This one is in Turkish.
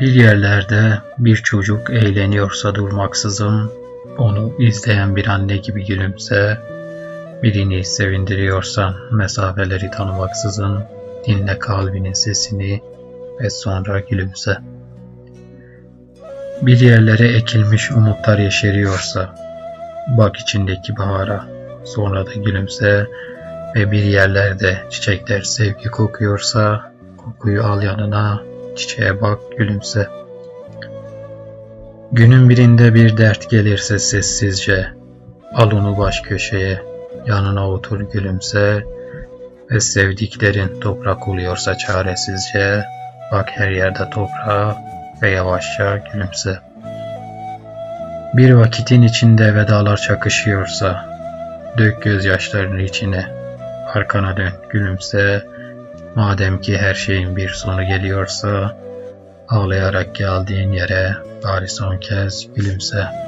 Bir yerlerde bir çocuk eğleniyorsa durmaksızın onu izleyen bir anne gibi gülümse, birini sevindiriyorsan mesafeleri tanımaksızın dinle kalbinin sesini ve sonra gülümse. Bir yerlere ekilmiş umutlar yeşeriyorsa, bak içindeki bahara, sonra da gülümse ve bir yerlerde çiçekler sevgi kokuyorsa, kokuyu al yanına, çiçeğe bak gülümse. Günün birinde bir dert gelirse sessizce, al onu baş köşeye, yanına otur gülümse ve sevdiklerin toprak oluyorsa çaresizce, bak her yerde toprağa ve yavaşça gülümse. Bir vakitin içinde vedalar çakışıyorsa, dök gözyaşlarını içine, arkana dön gülümse, madem ki her şeyin bir sonu geliyorsa, ağlayarak geldiğin yere bari son kez gülümse.